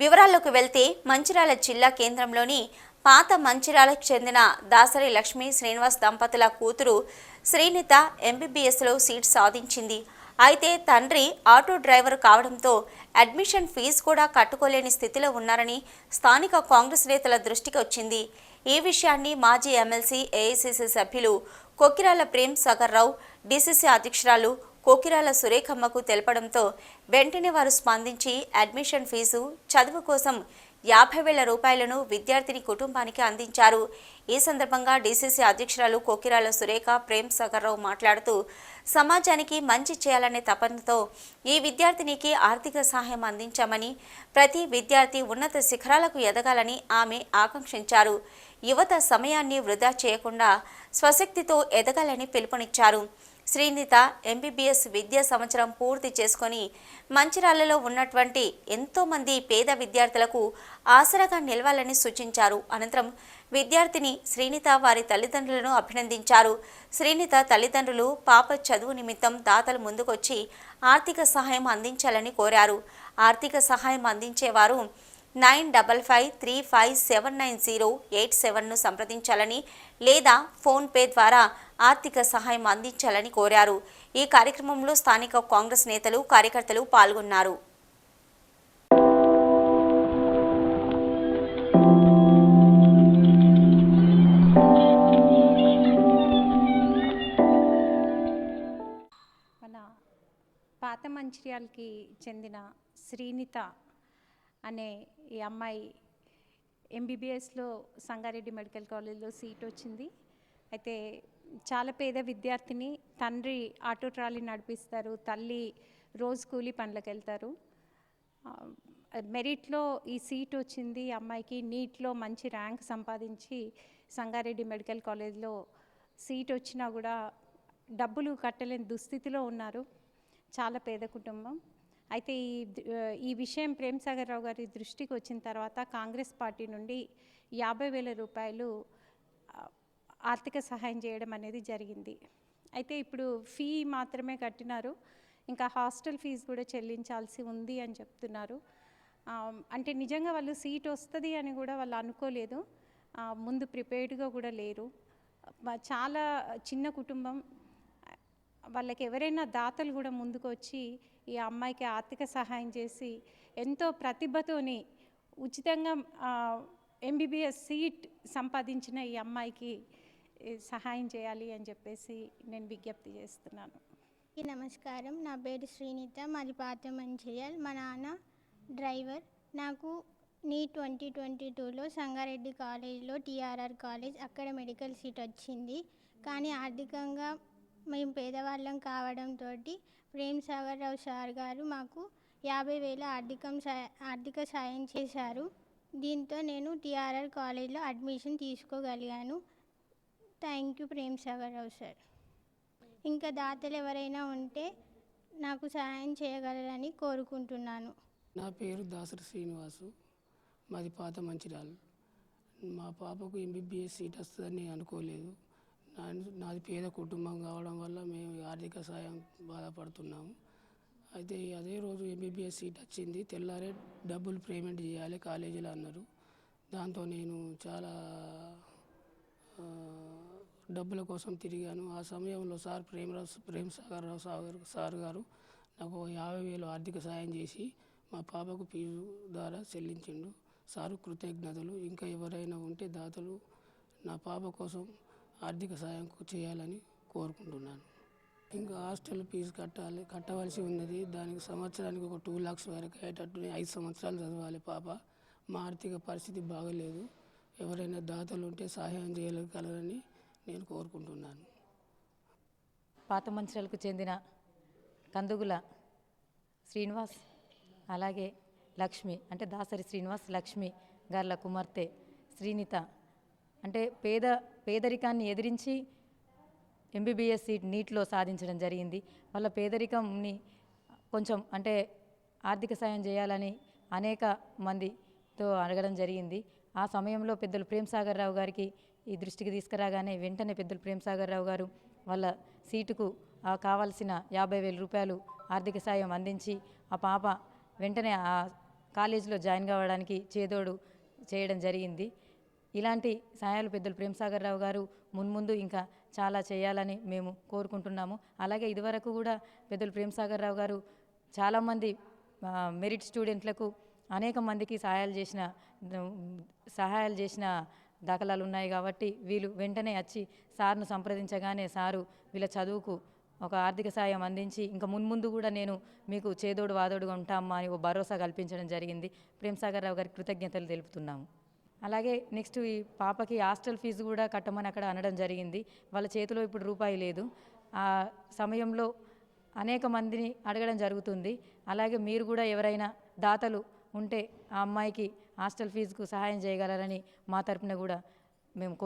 వివరాల్లోకి వెళ్తే మంచిర్యాల జిల్లా కేంద్రంలోని పాత మంచిర్యాలకు చెందిన దాసరి లక్ష్మీ శ్రీనివాస్ దంపతుల కూతురు శ్రీనిత ఎంబీబీఎస్లో సీట్ సాధించింది. అయితే తండ్రి ఆటో డ్రైవర్ కావడంతో అడ్మిషన్ ఫీజు కూడా కట్టుకోలేని స్థితిలో ఉన్నారని స్థానిక కాంగ్రెస్ నేతల దృష్టికి వచ్చింది. ఈ విషయాన్ని మాజీ ఎమ్మెల్సీ ఏఐసిసి సభ్యులు కొక్కిరాల ప్రేమ్ సాగర్ రావు డీసీసీ అధ్యక్షురాలు కోకిరాల సురేఖమ్మకు తెలపడంతో వెంటనే వారు స్పందించి అడ్మిషన్ ఫీజు చదువు కోసం యాభై వేల రూపాయలను విద్యార్థిని కుటుంబానికి అందించారు. ఈ సందర్భంగా డీసీసీ అధ్యక్షురాలు కోకిరాల సురేఖ ప్రేమ్ సాగర్రావు మాట్లాడుతూ సమాజానికి మంచి చేయాలనే తపనతో ఈ విద్యార్థినికి ఆర్థిక సహాయం అందించామని ప్రతి విద్యార్థి ఉన్నత శిఖరాలకు ఎదగాలని ఆమె ఆకాంక్షించారు. యువత సమయాన్ని వృధా చేయకుండా స్వశక్తితో ఎదగాలని పిలుపునిచ్చారు. శ్రీనిత ఎంబీబీఎస్ విద్యా సంవత్సరం పూర్తి చేసుకొని మంచిర్యాలలో ఉన్నటువంటి ఎంతోమంది పేద విద్యార్థులకు ఆసరాగా నిలవాలని సూచించారు. అనంతరం విద్యార్థిని శ్రీనిత వారి తల్లిదండ్రులను అభినందించారు. శ్రీనిత తల్లిదండ్రులు పాప చదువు నిమిత్తం దాతలు ముందుకొచ్చి ఆర్థిక సహాయం అందించాలని కోరారు. ఆర్థిక సహాయం అందించేవారు nine double five three five seven nine zero eight సెవెన్ను సంప్రదించాలని లేదా ఫోన్పే ద్వారా ఆర్థిక సహాయం అందించాలని కోరారు. ఈ కార్యక్రమంలో స్థానిక కాంగ్రెస్ నేతలు కార్యకర్తలు పాల్గొన్నారు. మన పాత మంచిర్యాలకి చెందిన శ్రీనిత అనే ఈ అమ్మాయి ఎంబీబీఎస్లో సంగారెడ్డి మెడికల్ కాలేజ్లో సీట్ వచ్చింది. అయితే చాలా పేద విద్యార్థిని తండ్రి ఆటో ట్రాలీ నడిపిస్తారు తల్లి రోజు కూలీ పనులకు వెళ్తారు. మెరిట్లో ఈ సీట్ వచ్చింది ఈ అమ్మాయికి. నీట్లో మంచి ర్యాంక్ సంపాదించి సంగారెడ్డి మెడికల్ కాలేజ్లో సీట్ వచ్చినా కూడా డబ్బులు కట్టలేని దుస్థితిలో ఉన్నారు. చాలా పేద కుటుంబం. అయితే ఈ ఈ విషయం ప్రేమ్ సాగర్ రావు గారి దృష్టికి వచ్చిన తర్వాత కాంగ్రెస్ పార్టీ నుండి యాభై వేల రూపాయలు ఆర్థిక సహాయం చేయడం అనేది జరిగింది. అయితే ఇప్పుడు ఫీ మాత్రమే కట్టినారు. ఇంకా హాస్టల్ ఫీజు కూడా చెల్లించాల్సి ఉంది అని చెప్తున్నారు. అంటే నిజంగా వాళ్ళు సీట్ వస్తుంది అని కూడా వాళ్ళు అనుకోలేదు. ముందు ప్రిపేర్డ్గా కూడా లేరు. చాలా చిన్న కుటుంబం వాళ్ళకి ఎవరైనా దాతలు కూడా ముందుకు వచ్చి ఈ అమ్మాయికి ఆర్థిక సహాయం చేసి ఎంతో ప్రతిభతోని ఉచితంగా ఎంబీబీఎస్ సీట్ సంపాదించిన ఈ అమ్మాయికి సహాయం చేయాలి అని చెప్పేసి నేను విజ్ఞప్తి చేస్తున్నాను. నమస్కారం. నా పేరు శ్రీనిత మాది పాత మంచిర్యాల్. మా నాన్న డ్రైవర్. నాకు నీ ట్వంటీ ట్వంటీ టూలో సంగారెడ్డి కాలేజ్లో టీఆర్ఆర్ కాలేజ్ అక్కడ మెడికల్ సీట్ వచ్చింది. కానీ ఆర్థికంగా మేము పేదవాళ్ళం కావడంతో ప్రేమ్ సాగర్ రావు సార్ గారు మాకు యాభై వేల ఆర్థికం ఆర్థిక సాయం చేశారు. దీంతో నేను టీఆర్ఆర్ కాలేజ్లో admission తీసుకోగలిగాను. Thank you Prem Sagar Rao sir. ఇంకా దాతలు ఎవరైనా ఉంటే నాకు సహాయం చేయగలరని కోరుకుంటున్నాను. నా పేరు దాసరి శ్రీనివాసు. మాది పాత మంచిర్యాల. మా పాపకు ఎంబీబీఎస్ సీట్ వస్తుందని అనుకోలేదు. నాది పేద కుటుంబం కావడం వల్ల మేము ఆర్థిక సాయం బాధపడుతున్నాము. అయితే అదే రోజు ఎంబీబీఎస్ సీట్ వచ్చింది. తెల్లారే డబ్బులు పేమెంట్ చేయాలి కాలేజీలో అన్నారు. దాంతో నేను చాలా డబ్బుల కోసం తిరిగాను. ఆ సమయంలో సార్ ప్రేమరావు ప్రేమ్ సాగర్ రావు సాగర్ సార్ గారు నాకు యాభై వేలు ఆర్థిక సాయం చేసి మా పాపకు ఫీజు ద్వారా చెల్లించిండు. సారు కృతజ్ఞతలు. ఇంకా ఎవరైనా ఉంటే దాతలు నా పాప కోసం ఆర్థిక సాయం చేయాలని కోరుకుంటున్నాను. ఇంకా హాస్టల్ ఫీజు కట్టాలి కట్టవలసి ఉన్నది. దానికి సంవత్సరానికి ఒక టూ లాక్స్ వరకు అయ్యేటట్టు ఐదు సంవత్సరాలు చదవాలి పాప. మా ఆర్థిక పరిస్థితి బాగలేదు. ఎవరైనా దాతలు ఉంటే సహాయం చేయగలరని నేను కోరుకుంటున్నాను. పాత మంచిర్యాలకు చెందిన కందుగుల శ్రీనివాస్ అలాగే లక్ష్మి అంటే దాసరి శ్రీనివాస్ లక్ష్మి గార్ల కుమార్తె శ్రీనిత అంటే పేద పేదరికాన్ని ఎదిరించి ఎంబీబీఎస్ సీట్ నీట్లో సాధించడం జరిగింది. వాళ్ళ పేదరికంని కొంచెం అంటే ఆర్థిక సాయం చేయాలని అనేక మందితో అడగడం జరిగింది. ఆ సమయంలో పెద్దలు ప్రేమ్ సాగర్ రావు గారికి ఈ దృష్టికి తీసుకురాగానే వెంటనే పెద్దలు ప్రేమ్ సాగర్ రావు గారు వాళ్ళ సీటుకు కావాల్సిన యాభై వేల రూపాయలు ఆర్థిక సాయం అందించి ఆ పాప వెంటనే ఆ కాలేజీలో జాయిన్ కావడానికి చేదోడు చేయడం జరిగింది. ఇలాంటి సాయాలు పెద్దలు ప్రేమ్సాగర్ రావు గారు మున్ముందు ఇంకా చాలా చేయాలని మేము కోరుకుంటున్నాము. అలాగే ఇదివరకు కూడా పెద్దలు ప్రేమ్సాగర్ రావు గారు చాలామంది మెరిట్ స్టూడెంట్లకు అనేక మందికి సహాయాలు చేసిన సహాయాలు చేసిన దాఖలాలు ఉన్నాయి కాబట్టి వీళ్ళు వెంటనే వచ్చి సార్ను సంప్రదించగానే సారు వీళ్ళ చదువుకు ఒక ఆర్థిక సాయం అందించి ఇంకా మున్ముందు కూడా నేను మీకు చేదోడు వాదోడుగా ఉంటామా అని ఓ భరోసా కల్పించడం జరిగింది. ప్రేమ్సాగర్ రావు గారికి కృతజ్ఞతలు తెలుపుతున్నాము. అలాగే నెక్స్ట్ ఈ పాపకి హాస్టల్ ఫీజు కూడా కట్టమని అక్కడ అనడం జరిగింది. వాళ్ళ చేతిలో ఇప్పుడు రూపాయి లేదు. ఆ సమయంలో అనేక మందిని అడగడం జరుగుతుంది. అలాగే మీరు కూడా ఎవరైనా దాతలు ఉంటే ఆ అమ్మాయికి హాస్టల్ ఫీజుకు సహాయం చేయగలరని మా తరపున కూడా మేము కో